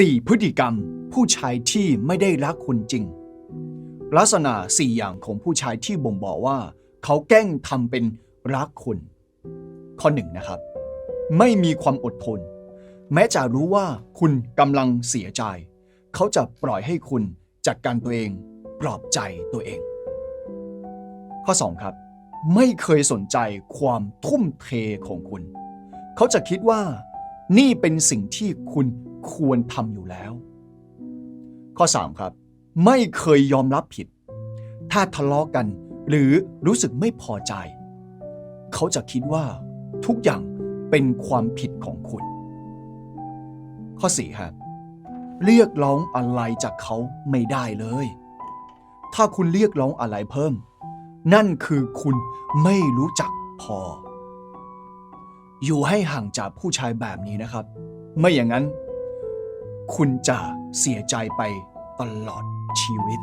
4 พฤติกรรม ผู้ชายที่ไม่ได้รักคุณจริง ลักษณะ 4 อย่างของผู้ชายที่บ่งบอกว่า เขาแกล้งทำเป็นรักคุณ ข้อหนึ่งนะครับ ไม่มีความอดทน แม้จะรู้ว่าคุณกำลังเสียใจ เขาจะปล่อยให้คุณจัดการตัวเองปลอบใจตัวเอง ข้อ 2 ครับ ไม่เคยสนใจความทุ่มเทของคุณ เขาจะคิดว่า นี่เป็นสิ่งที่คุณควรทำอยู่แล้ว ข้อ 3 ครับ ไม่เคยยอมรับผิด ถ้าทะเลาะกันหรือรู้สึกไม่พอใจ เขาจะคิดว่าทุกอย่างเป็นความผิดของคุณ ข้อ4ครับเรียกร้องอะไรจากเขาไม่ได้เลย ถ้าคุณเรียกร้องอะไรเพิ่ม นั่นคือคุณไม่รู้จักพอ อยู่ให้ห่างจากผู้ชายแบบนี้นะครับ ไม่อย่างนั้น คุณจะเสียใจไปตลอดชีวิต